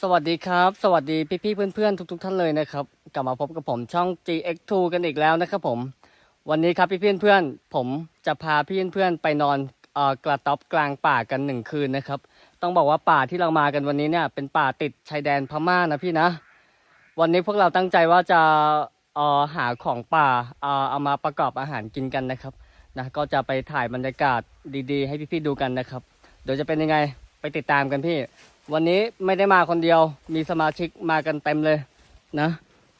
สวัสดีครับ สวัสดีพี่ๆเพื่อนๆทุกๆท่านเลยนะครับ กลับมาพบกับผมช่อง GX2 กันอีกแล้วนะครับผม วันนี้ครับพี่ๆเพื่อนผมจะพาพี่เพื่อนๆไปนอนเอ่อกระต๊อบกลางป่ากันหนึ่งคืนนะครับ ต้องบอกว่าป่าที่เรามากันวันนี้เนี่ยเป็นป่าติดชายแดนพม่านะพี่นะ วันนี้พวกเราตั้งใจว่าจะเอ่อหาของป่าเอ่อเอามาประกอบอาหารกินกันนะครับนะก็จะไปถ่ายบรรยากาศดีๆ ให้พี่ๆดูกันนะครับเดี๋ยวจะเป็นยังไงไปติดตามกันพี่ วันนี้ไม่ได้มาคนเดียว มีสมาชิกมากันเต็มเลยนะ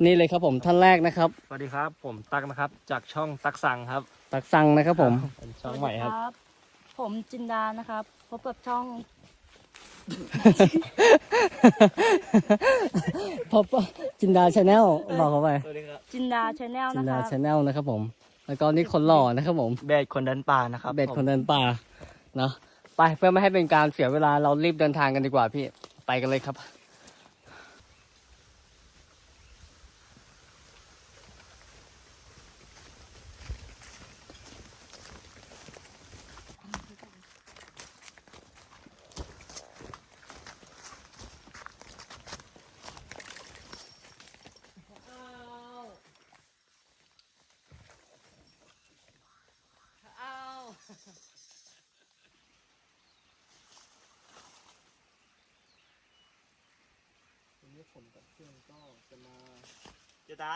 นี่เลยครับผมท่านแรกนะครับ สวัสดีครับ ผมตักนะครับ จากช่องตักสังครับ ตักซังนะครับผมเป็นช่องใหม่ครับสวัสดีผมจินดานะครับ พบกับช่อง พบจินดาชาแนลบอกเขาไป สวัสดีครับ จินดาชาแนลจินะนคดารับ ชาแนลนะครับผม แล้วก็นี่คนหล่อนะครับผมเบสคนเดินป่านะครับเบ็ดคนเดินป่าเนาะ ไปเพื่อไม่ให้เป็นการเสียเวลาเรารีบเดินทางกันดีกว่าพี่ ไปกันเลยครับ ผมกับเพื่อนก็จะมาเจตา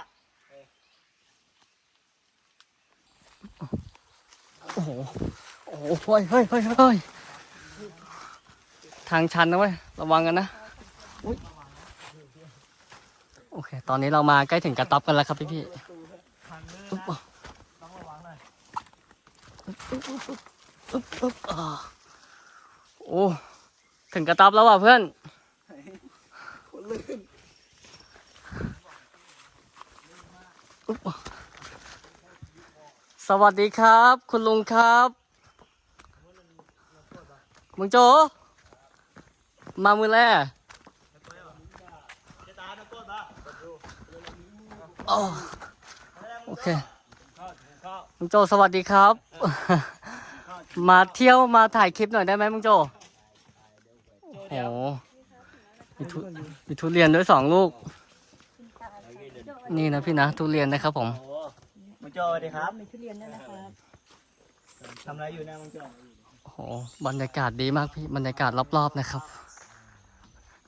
โอ้โห โอ้โหเฮ้ยเฮ้ยเฮ้ยเฮ้ยทางชันนะเว้ย ระวังกันนะอุ๊ยโอเค ตอนนี้เรามาใกล้ถึงกระต๊อบกันแล้วครับพี่พี่ๆอุ๊บต้องระวังหน่อยอุ๊บอุ๊บอ่าโอ้ ถึงกระต๊อบแล้วว่ะเพื่อน สวัสดีครับ คุณลุงครับ มึงโจ มามือแรกโกนปะอ๋อโอเคมึงโจสวัสดีครับ มาเที่ยวมาถ่ายคลิปหน่อยได้ไหมมึงโจโอ้โหมีทุมีทุเรียนด้วยสองลูก นี่นะพี่นะทุเรียนนะครับผม งโจสวัสดีครับมีทุเรียนด้วยนะครับทำอะไรอยู่นะมังโจโอ้โหบรรยากาศดีมากพี่บรรยากาศรอบๆนะครับ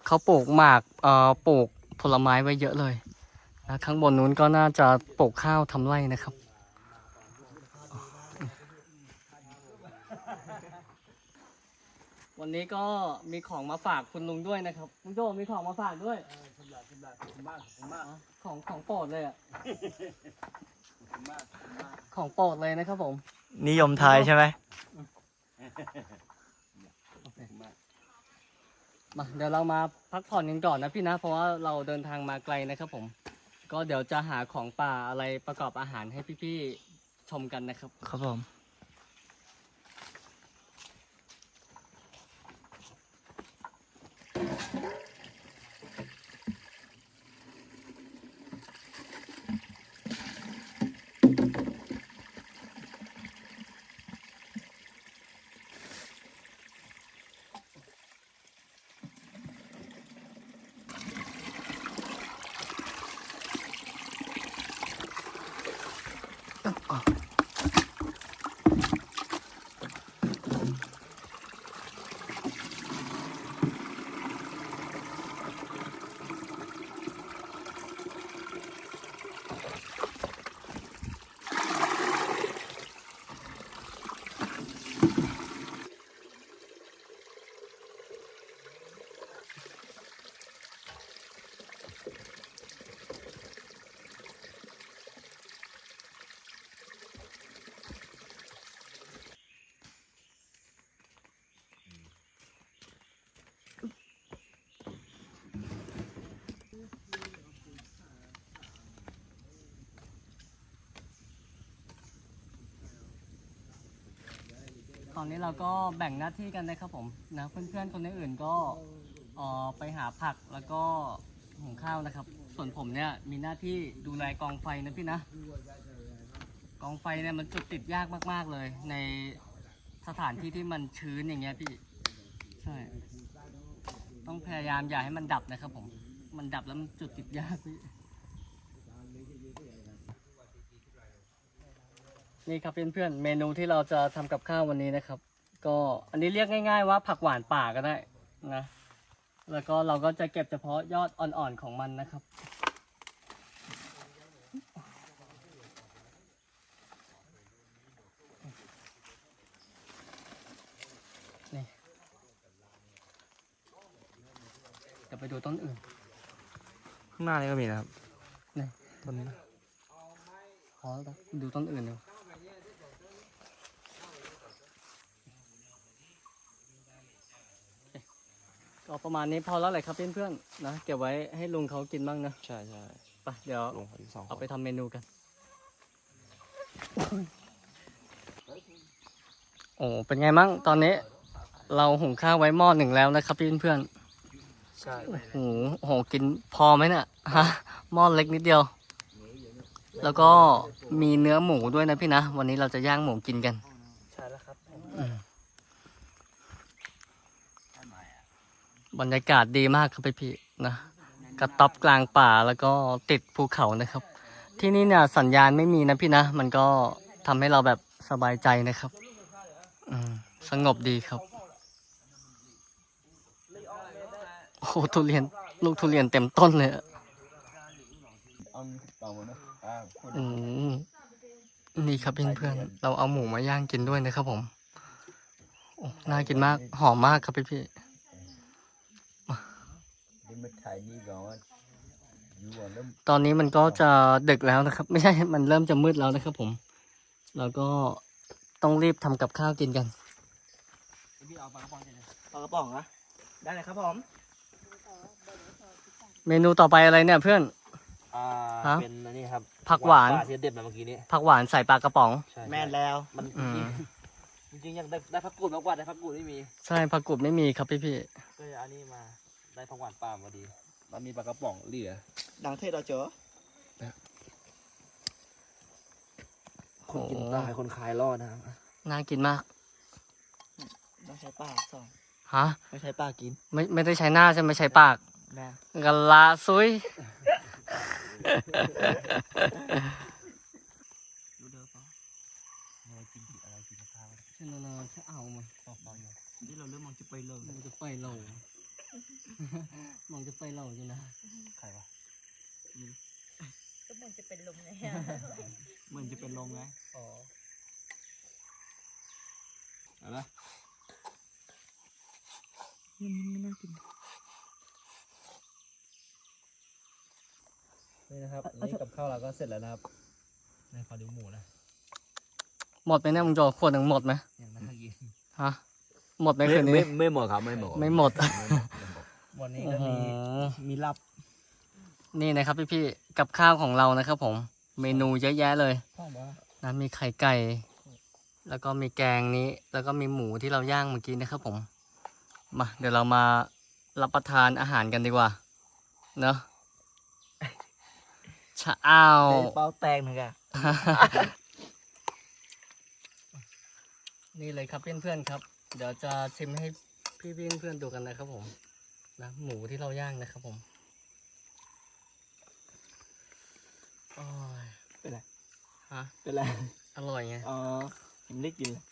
เขาปลูกหมากเอ่อปลูกผลไม้ไว้เยอะเลยนะข้างบนนู้นก็น่าจะปลูกข้าวทำไร่นะครับวันนี้ก็มีของมาฝากคุณลุงด้วยนะครับลุงโจมีของมาฝากด้วย ของของโปรดเลยอะ ของโปรดเลยนะครับผมนิยมไทยใช่ไหมมาเดี๋ยวเรามาพักผ่อนกันก่อนนะพี่นะ เพราะว่าเราเดินทางมาไกลนะครับผม ก็เดี๋ยวจะหาของป่าอะไรประกอบอาหารให้พี่ๆชมกันนะครับ ครับผม อนนี้เราก็แบ่งหน้าที่กันนะครับผมนะเพื่อนๆคนอื่นๆก็เอ่อไปหาผักแล้วก็หุงข้าวนะครับ ส่วนผมเนี่ยมีหน้าที่ดูแลกองไฟนะพี่นะ กองไฟเนี่ยมันจุดติดยากมากๆเลย ในสถานที่ที่มันชื้นอย่างเงี้ยพี่ใช่ต้องพยายามอย่าให้มันดับนะครับผม มันดับแล้วมันจุดติดยากพี่ นี่ครับเพื่อนๆเมนูที่เราจะทำกับข้าววันนี้นะครับ ก็อันนี้เรียกง่าย ๆ ว่าผักหวานป่าก็ได้นะแล้วก็เราก็จะเก็บเฉพาะยอดอ่อนๆของมันนะครับ นี่เดี๋ยวไปดูต้นอื่น ข้างหน้านี่ก็มีนะครับ นี่ต้นนี้นะขอดูต้นอื่นดู ก็ประมาณนี้พอแล้วแหละครับเพื่อนๆนะเก็บไว้ให้ลุงเขากินบ้างนะใช่ใช่ไปเดี๋ยวลงอีกสองเอาไปทำเมนูกันโอ้เป็นไงมั่งตอนนี้ เราหุงข้าวไว้หม้อหนึ่งแล้วนะครับพี่เพื่อนใช่ๆโอ้โหโอ้โหกินพอไหมเนี่ยฮะหม้อเล็กนิดเดียว แล้วก็มีเนื้อหมูด้วยนะพี่นะ วันนี้เราจะย่างหมูกินกัน ใช่แล้วครับ บรรยากาศดีมากครับพี่พี่ๆนะกระต๊อบกลางป่าแล้วก็ติดภูเขานะครับ ที่นี่เนี่ยสัญญาณไม่มีนะพี่นะ มันก็ทำให้เราแบบสบายใจนะครับอืมสงบดีครับโอ้โหทุเรียนลูกทุเรียนเต็มต้นเลยอืมนี่ครับเพื่อนๆเราเอาหมูมาย่างกินด้วยนะครับผมโอ้น่ากินมากหอมมากครับพี่พี่ๆ นี่มันถ่ายนี่ก่อนว่าอยู่ก่อนแล้ว ตอนนี้มันก็จะดึกแล้วนะครับ ไม่ใช่ มันเริ่มจะมืดแล้วนะครับผม แล้วก็ต้องรีบทำกับข้าวกินกันพี่เอาปลากระป๋องเลยปลากระป๋องนะได้เลยครับผมเมนูต่อไปอะไรเนี่ยเพื่อน อ่าฮะเป็นอันนี้ครับผักหวานปลที่เด็ดมาเมื่อกี้นี้ผักหวานใส่ปลากระป๋อง ใช่แม่นแล้วมันอืม จริงๆอยากได้ได้ผักกูดมากกว่าได้ผักกูดไม่มี ใช่ผักกุดไม่มีครับพี่พี่ก็เลยเอาอันนี้มา ได้ผักหวานป่ามาดี มันมีปลากระป๋องเหลือดังเทศเราเจอๆคนกินโอ้ตายคนขายรอดนะครับน่ากินมาก ต้องใช้ปากสองฮะ ไม่ใช้ปากกินไม่ไม่ได้ใช้หน้าใช่ไหมใช้ปากแม่กันลาซุย รู้เด้อเปล่าเรากินผิดอะไรกินข้าวฉันนอนแค่เอามาตอกตอนอยู่ที่เราเริ่มมองจะไปเลยมันจะไปเหล่า มันจะไปเหล่าอยู่นะใครวะก็มันจะเป็นลมไงเหมือนจะเป็นลมไงอ๋อเอาละมันไม่น่ากินนี่นะครับนี่กับข้าวเราก็เสร็จแล้วนะครับในขอดูหมูนะหมดไหมเนี่ยมึงจอขวดหนึ่งหมดไหมยังไม่ทันกินฮะหมดไหมคืนนี้ไม่หมดครับไม่หมดไม่หมด วันนี้โอ้ก็โหมีมีลับ นี่นะครับพี่ๆกับข้าวของเรานะครับ ผม เมนูเยอะแยะเลยพ่อบอกว่านะมีไข่ไก่ แล้วก็มีแกงนี้ แล้วก็มีหมูที่เราย่างเมื่อกี้นะครับ ผม มาเดี๋ยวเรามารับประทานอาหารกันดีกว่า เนอะชะอ้าวได้เป้าแตงหนึ่งอะนี่เลยครับเพื่อนๆครับ เดี๋ยวจะชิมให้พี่ๆเพื่อนๆดูกันนะครับผม นะหมูที่เราย่างนะครับผมโอ้ยเป็นไรฮะเป็นไรอร่อยไงอ๋อยังไม่ได้กินเลย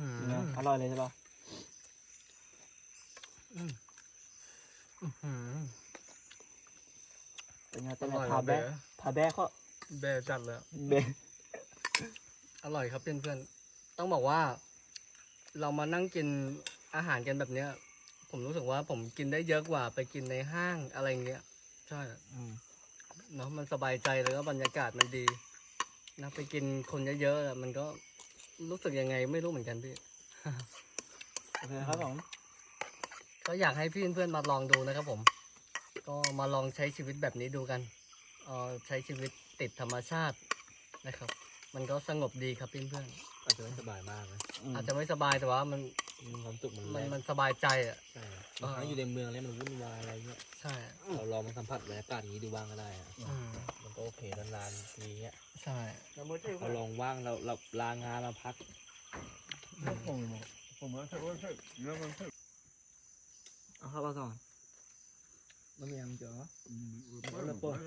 อืมอร่อยเลยใช่ปะอื้อหือเป็นไงอเป็นไงร่อยพาเบแบ๊ะพาแบ๊ะเขาเบจัดเลยเบ๊ะอร่อยครับเพื่อนๆต้องบอกว่า เรามานั่งกินอาหารกันแบบเนี้ย ผมรู้สึกว่าผมกินได้เยอะกว่าไปกินในห้างอะไรเงี้ยใช่อืมเนาะมันสบายใจแล้วก็บรรยากาศมันดีนะไปกินคนเยอะๆอะมันก็รู้สึกยังไงไม่รู้เหมือนกันพี่ โอเคครับผม ก็อยากให้พี่เพื่อนๆมาลองดูนะครับผม ก็มาลองใช้ชีวิตแบบนี้ดูกันเออใช้ชีวิตติดธรรมชาตินะครับ มันก็สงบดีครับเพื่อนอาจจะไม่สบายมากนะๆอาจจะไม่สบายแต่ว่ามันมีความสุขมันมันแรงมันสบายใจอะ ใช่บางครั้งอยู่ในเมืองแล้วมันวุ่นวายอะไรเงี้ยใช่เราลองมาสัมผัสบรรยากาศอย่างนี้ดูบ้างก็ได้อะอืมมันก็โอเคนานๆทีเงี้ยใช่น้ำมันเชื่อเราลองว่างเราเราลางานมาพัก ผมผมว่าใช่ว่าใช่น้ำมันเชื่อเอาเข้ามาก่อนมันมีอะไรเจอ เหรอมันระเบิด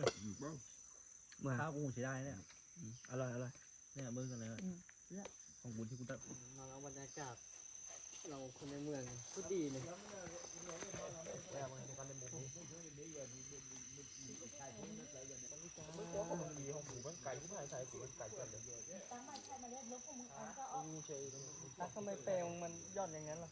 เหมือนข้าวกุ้งใช้ได้เนี่ยอร่อยอร่อย เนี่ยมือกันเลยของบุญที่กูตัดมาแล้วบรรยากาศเราคนในเมืองก็ดีเลยทำไมแปลงมันย่อนอย่างนั้นล่ะ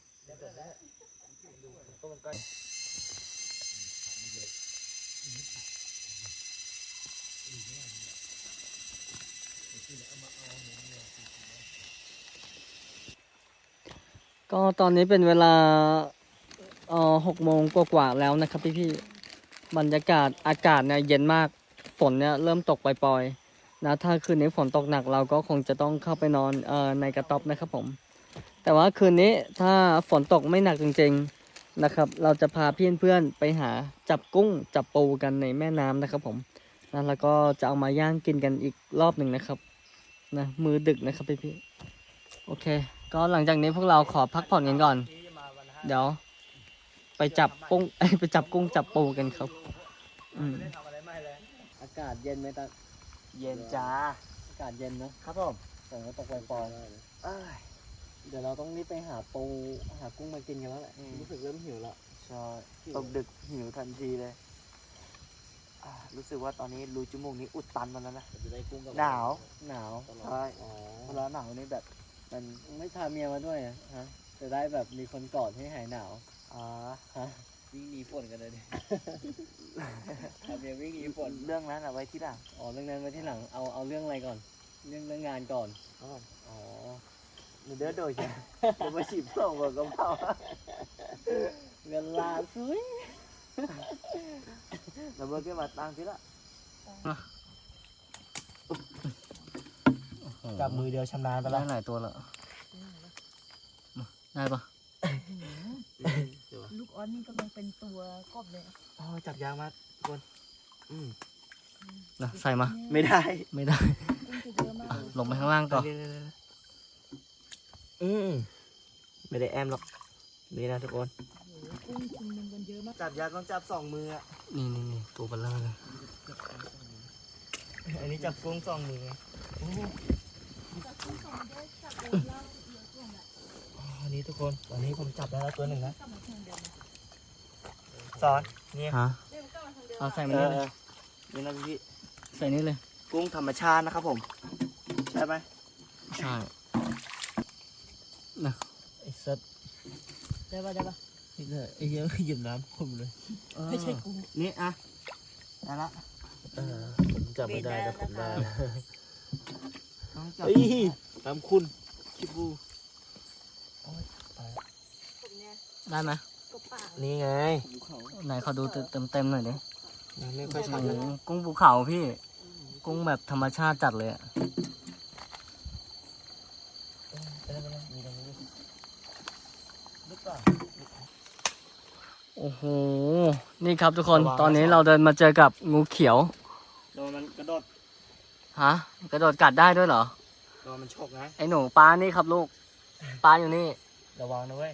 ก็ตอนนี้เป็นเวลาเอ่อหกโมงกว่าๆแล้วนะครับพี่ๆบรรยากาศอากาศเนี่ยเย็นมากฝนเนี่ยเริ่มตกปล่อยๆนะถ้าคืนนี้ฝนตกหนักเราก็คงจะต้องเข้าไปนอนเอ่อในกระต๊อบนะครับผม แต่ว่าคืนนี้ถ้าฝนตกไม่หนักจริง ๆนะครับ เราจะพาเพื่อนๆไปหาจับกุ้งจับปูกันในแม่น้ำนะครับผมนะแล้วก็จะเอามาย่างกินกันอีกรอบหนึ่งนะครับนะมือดึกนะครับพี่ๆโอเค ก็หลังจากนี้พวกเราขอพักผ่อนกันก่อน เดี๋ยว ไปจับกุ้งเอ้ยไปจับกุ้งจับปูกันครับ อืม อากาศเย็นไหมตาเย็นจ้า อากาศเย็นนะครับผมฝนก็ตกปล่อยๆเอ้ยเดี๋ยวเราต้องรีบไปหาปูหากุ้งมากินกันแล้วแหละอืมรู้สึกเริ่มหิวแล้วใช่ตกดึกหิวทันทีเลยอ่ารู้สึกว่าตอนนี้รูจมูกนี้อุดตันหมาแล้วนะ จะได้กุ้งกับหนาว หนาวใช่อ๋อเวลาหนาวนี่แบบ มันไม่พาเมียมาด้วยอะฮะ จะได้แบบมีคนกอดให้หายหนาวอ่าฮะวิ่งหนีฝนกันเลยดิ พาเมียวิ่งหนีฝนเรื่องนั้นเอาไว้ที่หลังอ๋อเรื่องนั้นไว้ที่หลังเอาเอาเรื่องอะไรก่อน เรื่องเรื่องงานก่อนอ๋อมันเดือดโดยใช่เดี๋ยวมาฉีบส่งกับกระเพราเวลาสวยเราเบิร์กมาตั้งที่ละ จับมือเดียวชำนาญไปได้แล้วหลายตัวแล้วได้ปะลูกออสนี่กำลังเป็นตัวกบเลยโอ้ยจับยางมาทุกคนอืมนะใส่มา ไม่ได้ไม่ได้กุ้งจะเยอะมากลงไปข้างล่างก่อนเดี๋ยวๆๆอืมไม่ได้แอมหรอกนี่นะทุกคน โอ้โหกุ้งชุมนุมกันเยอะมากจับยางต้องจับสองมืออะ นี่นี่นี่ตัวเบลเลอร์เลยอันนี้จับกุ้งสองมือโอ้จับกุ้งสองได้จับตัวล่างเยอะกว่าน่ะ อันนี้ทุกคนตอนนี้ผมจับได้แล้วตัวหนึ่งนะกลับมาทางเดิมนะสอนนี่ฮะเร็วกลับมาทางเดิมเอาใส่เอมานี่อเลยนี่นะพี่ใส่นี่เลย กุ้งธรรมชาตินะครับผม ใช่ไหมใช่ไอ้สัตว์ได้ปะได้ปะนี่เลยไอ้เหี้ยหยิบน้ำผมเลยไม่ใช่กุ้งนี่อะได้ละเออผมจับไม่ได้แต่ผมได้ ต้องจับน้ำคุณคิบูผมเนี่ยได้ไหมกบป่านี่ไงไหนขอดูเต็มเต็มๆหน่อยดิมันไม่ค่อยโอ้ชัดโหเลยกุ้งภูเขาพี่ กุ้งแบบธรรมชาติจัดเลยอะไปเลยไปเลยมีตรงนี้หรือเปล่าโอ้โห นี่ครับทุกคน ตอนนี้เราเดินมาเจอกับงูเขียว โดนมันกระโดด ฮะ กระโดดกัดได้ด้วยเหรอโดนมันฉกนะ ไอ้หนูปลานี่ครับลูก ปลาอยู่นี่ ระวังนะเว้ย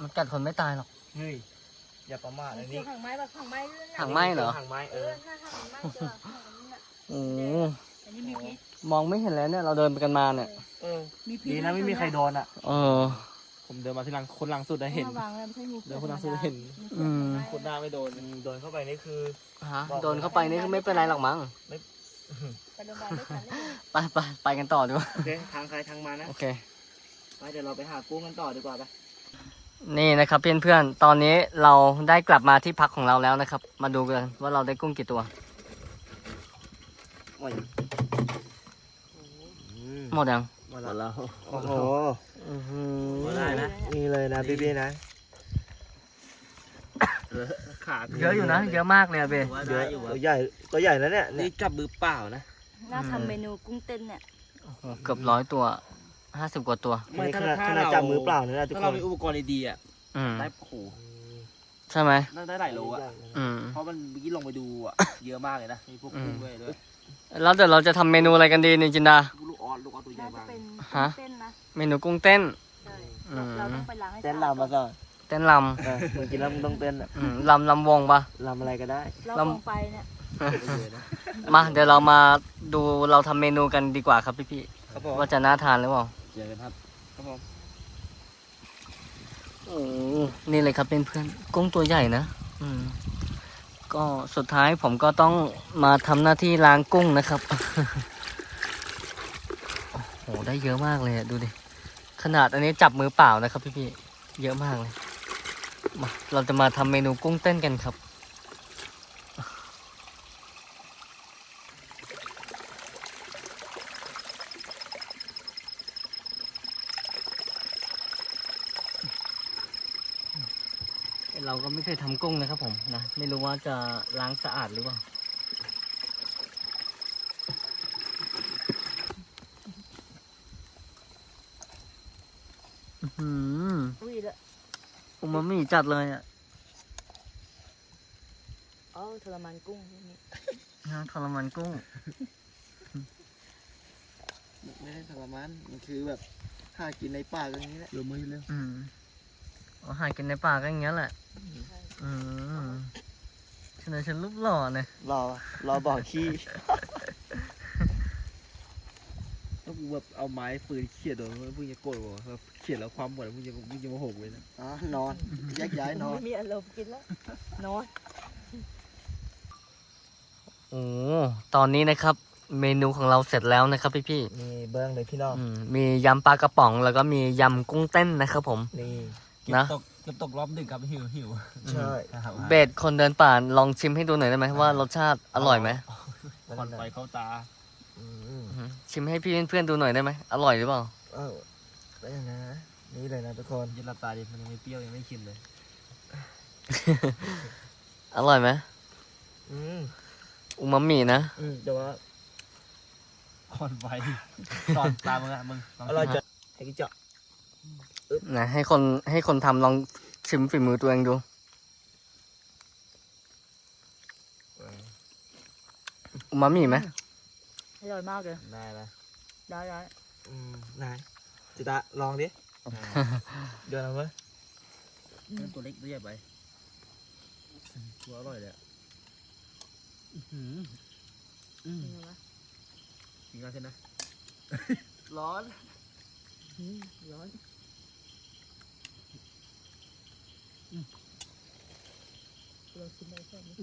มันกัดคนไม่ตายหรอก เฮ้ย อย่าประมาทมัอันนเจนี้อหางไม้แบบหางไม้ด้วยนะหางไหม้เหรอ หางไม้เอเอออถ้าหางไม้เจอหางมันน่ะโอ้โหอันนี้มีพิษมองไม่เห็นแล้วเนี่ย เราเดินไปกันมาเนี่ย เออ มีพิษดีนะไม่มีใครโดนอะ เออ ผมเดินมาที่หลังคนหลังสุดได้เห็นระวังเลยไม่ใช่งูเดี๋ยวคนนั้นซื้อเห็น อืม คนหน้าไม่โดนโดนเข้าไปนี่คือ ฮะโดนเข้าไปนี่ก็ไม่เป็นไรหรอกมั้งไปโรงพยาบาลด้วยกันเลยไปไปไปกันต่อดีกว่าโอเคทางใครทางมานะโอเค ไปเดี๋ยวเราไปหากุ้งกันต่อดีกว่าไปนี่นะครับเพื่อนๆตอนนี้เราได้กลับมาที่พักของเราแล้วนะครับ มาดูกันว่าเราได้กุ้งกี่ตัวโอ้ยหมดยัง หมดแล้วโอ้โหอือหือได้นะ นี่เลยนะพี่พี่นะขาเยอะอยู่นะ เยอะมากเลยอะเบเยอะตัวใหญ่ตัวใหญ่แล้วเนี่ยนี่จับมือเปล่านะ น่าทำเมนูกุ้งเต้นเนี่ยโอ้โหเกือบร้อยตัวห้าสิบกว่าตัว ไม่ขนาดขนาดจับมือเปล่านะทุกถ้าคเรานมีอุปกรณ์ดีๆอะอืมได้โอ้โหใช่ไหมน่าได้หลายโลอะ อืม เพราะมันเมื่อกี้ลงไปดูอะ เยอะมากเลยนะ มีพวกกุ้งด้วยด้วย แล้วเดี๋ยวเราจะทำเมนูอะไรกันดีนี่จินดา ลูกออสลูกออสตัวใหญ่น่าจะมากเป็นฮะกุ้งเต้นนะเมนูกุ้งเต้น ใช่อืม เราต้องไปล้างให้เต้นสะอาดลำมาก่อนเต้นลเออมึงกินแล้วมึงต้องเต้นอะำอืมลำลำวงปะ ลำอะไรก็ได้เราลำคงไปเนี่ยมาเดี๋ยวเรามาดูเราทำเมนูกันดีกว่าครับพี่ครับผมๆว่าจะน่าทานหรือเปล่าเจอกันครับครับผมโอ้นี่เลยครับเป็นเพื่อนๆกุ้งตัวใหญ่นะอืม ก็สุดท้ายผมก็ต้องมาทำหน้าที่ล้างกุ้งนะครับ โอ้โห ได้เยอะมากเลยดูดิ ขนาดอันนี้จับมือเปล่านะครับพี่ๆ เยอะมากเลยมาเราจะมาทำเมนูกุ้งเต้นกันครับ ก็ไม่เคยทำกุ้งนะครับผมนะ ไม่รู้ว่าจะล้างสะอาดหรือเปล่าอื้อหืออุ้ยละอุมามิจัดเลยอะอ๋อทรมานกุ้งพวกนี้นะทรมานกุ้ง ไม่ได้ทรมาน มันคือแบบหากินในป่าก็อย่างนี้แหละ เร็วมือเร็วอืมเอาหากินในป่าก็อย่างเงี้ยแหละ อืมฉันฉันรูปหล่อเนี่ยรอรอบอกขี้ถ้ากูแบบเอาไม้ปืนเขี่ยโดนมึงจะโกรธวะแบบเขี่ยแล้วความหมดมึงจะมึงจะโมโหเลยนะอ๋อนอนแยกย้ายนอน ไม่มีอารมณ์กินแล้ว นอน โอ้ตอนนี้นะครับ เมนูของเราเสร็จแล้วนะครับพี่พี่นี่เบิ้งเลยพี่น้องๆอืมมียำปลากระป๋องแล้วก็มียำกุ้งเต้นนะครับผม นี่ นะ ตกเก็บตกรอบดึกครับหิวหิวใช่ ครับเบสคนเดินป่าลองชิมให้ดูหน่อยได้ไหมว่ารสชาติอร่อยไหมควันไฟเข้าตาอืมอืมชิมให้พี่เพื่อนๆดูหน่อยได้ไหมอร่อยหรือเปล่า เอ้าแล้วยังไงนะนี่เลยนะทุกคนยินหลับตาดิมันยังไม่เปรี้ยวยังไม่ชิมเลยอร่อยไหมอืมอูมามินะ อืมแต่ว่า ควันไฟตอนตามมึงอะมึงลงอร่อยจัดให้กินเจาะ นะให้คนให้คนทำลองชิมฝีมือตัวเองดู อูมามิไหมอร่อยมากเลย ได้ละได้ได้อืมนายจิตาลองดิเดี๋ยวนะเว้ยนั่นตัวเล็กตัวใหญ่ไปตัวอร่อยเลยอะอืมจริงเหรอวะกินง่ายขึ้นนะร้อนอืมร้อน เราชิมได้แค่นี้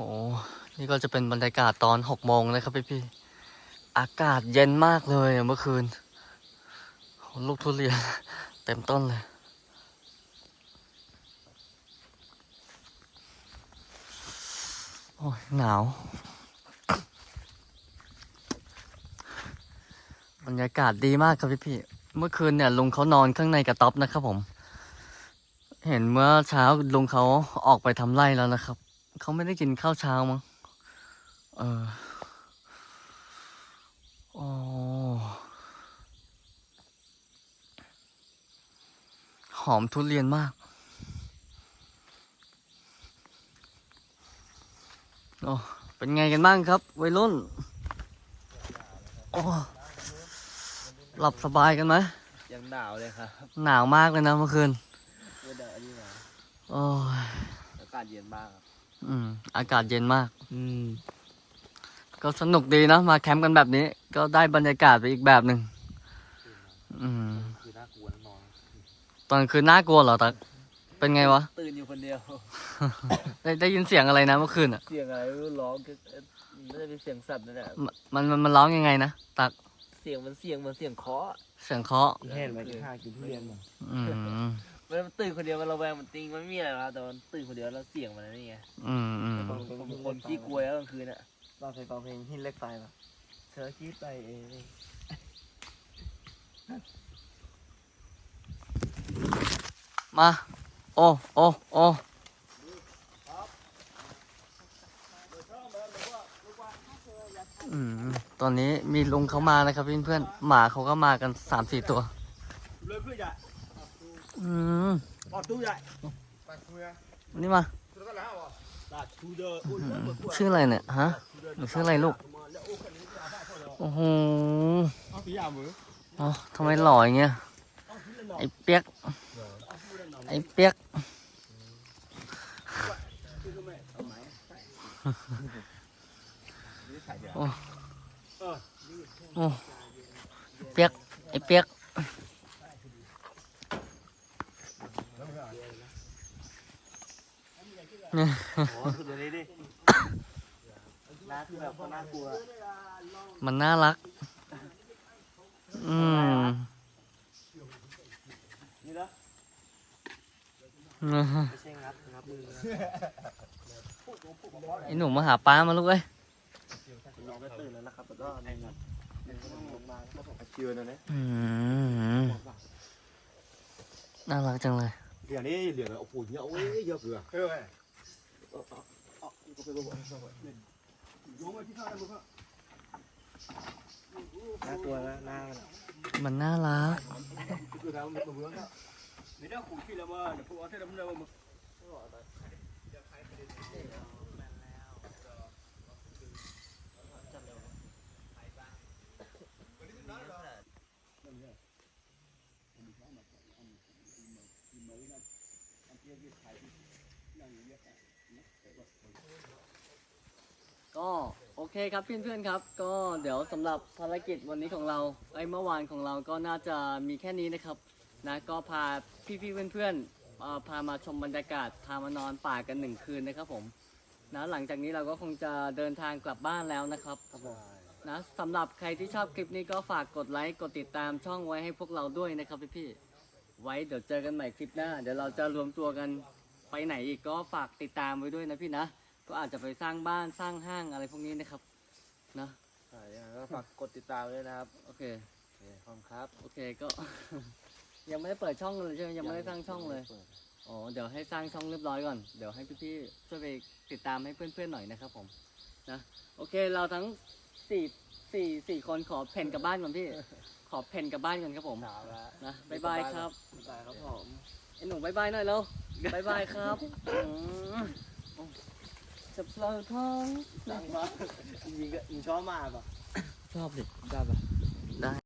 โหนี่ก็จะเป็นบรรยากาศตอนหกโมงนะครับพี่พี่อากาศเย็นมากเลยเมื่อคืนลูกทุเรียนเต็มต้นเลย โอ้ยหนาว บรรยากาศดีมากครับพี่พี่ เมื่อคืนเนี่ยลุงเขานอนข้างในกระต๊อบนะครับผม เห็นเมื่อเช้าลุงเขาออกไปทำไร่แล้วนะครับ เขาไม่ได้กินข้าวเช้ามั้ง เออโอ้หอมทุเรียนมาก โอ้ เป็นไงกันบ้างครับ วัยรุ่น โอ้ หลับสบายกันไหม ยังหนาวเลยครับ หนาวมากเลยนะเมื่อคืนเมื่อเดือนนี้มาโอ้ยอากาศเย็นมากครับ อืม อากาศเย็นมาก อืม ก็สนุกดีนะ มาแคมป์กันแบบนี้ ก็ได้บรรยากาศไปอีกแบบหนึ่งอืม คือน่ากลัวแน่นอนตอนคืนน่ากลัวเหรอตักเป็นไงวะ ตื่นอยู่คนเดียว ได้ได้ยินเสียงอะไรนะเมื่อคืนอะ เสียงอะไรไม่รู้ร้องก็เอ๊ะน่าจะเป็นเสียงสัตว์นั่นแหละมันมันมันร้องยังไงนะ ตัก เสียงมันเสียงเหมันเสียงเคาะเสียงเคาะ แห้งไปกินข้าวกินทุเรียนมาอืม มันตื่นคนเดียวมันระแวงมันติงมันไม่มีอะไรหรอกครับแต่มันตื่นคนเดียวแล้วเสียงมันนี่ไงอืมอืมผมคนขี้กลัวแล้วกลางคืนอะเราเคยฟังเพลงหินเหล็กไฟป่ะเธอคิดไปเองมา โอ้โอ้โอ้อืมตอนนี้มีลุงเขามานะครับเพื่อนๆหมาเขาก็มากันสามสี่ตัว เลยเพื่อให อืมออกตู้ใหญ่นี่มาชื่ออะไรเนี่ยฮะหนูชื่ออะไรลูก โอ้โหอ๋อทำไมหล่ออย่างเงี้ย ไอ้เปียก ไอ้เปียก โอ้ โอ้ เปียก ไอ้เปียก โอ้คือตัวนี้ดิน่าคือแบบน่ากลัว มันน่ารัก อืมนี่นะไม่ใช่งับงับมือไอ้หนูมาหาป้ามาลูกเอ้ยน้องก็ตื่นแล้วนะครับแล้วก็ในงับลงมาแล้วก็ผมเชื่อนะเนี่ยอืมน่ารักจังเลยเหรียญนี้เหรียญโอ้โหเยอะเว้ยเยอะเกลือเฮ้ย น่ากลัวนะหน้ามันมันน่ารักไม่ได้ขู่ที่แล้วว่าเดี๋ยวพวกเอาเท่านั้นแล้วมึงก็โอเคครับเพื่อนๆครับ ก็เดี๋ยวสำหรับภารกิจวันนี้ของเราไอ้ยเมื่อวานของเราก็น่าจะมีแค่นี้นะครับนะก็พาพี่ๆเพื่อนๆเอ่อพามาชมบรรยากาศพามานอนป่ากันหนึ่งคืนนะครับผมนะหลังจากนี้เราก็คงจะเดินทางกลับบ้านแล้วนะครับนะสำหรับใครที่ชอบคลิปนี้ก็ฝากกดไลค์กดติดตามช่องไว้ให้พวกเราด้วยนะครับพี่ๆไว้เดี๋ยวเจอกันใหม่คลิปหน้า เดี๋ยวเราจะรวมตัวกัน ไปไหนอีกก็ฝากติดตามไว้ด้วยนะพี่นะ ก็อาจจะไปสร้างบ้านสร้างห้างอะไรพวกนี้นะครับนะใช่ยังไงก็ฝากกดติดตามด้วยนะครับโอเคโอเคขอบคุณครับโอเคก็ ยังไม่ได้เปิดช่องเลยใช่ไหมยังไม่ได้สร้างช่องเลยปิดอ๋อเดี๋ยวให้สร้างช่องเรียบร้อยก่อนเดี๋ยวให้พี่ๆช่วยไปติดตามให้เพื่อนๆหน่อยนะครับผมนะโอเคเราทั้งสี่สี่สี่คนขอเพ่นกลับบ้านก่อนพี่ ขอเพ่นกลับบ้านก่อนครับผมหนาวแล้วนะบ๊ายบายครับ บ๊ายบายครับผม ไอ้หนูบ๊ายบายหน่อยแล้วบ๊ายบายครับอืมจะเปล่าท้องดังมากจริงๆก็มึงชอบมากป่ะ ชอบดิได้ป่ะได้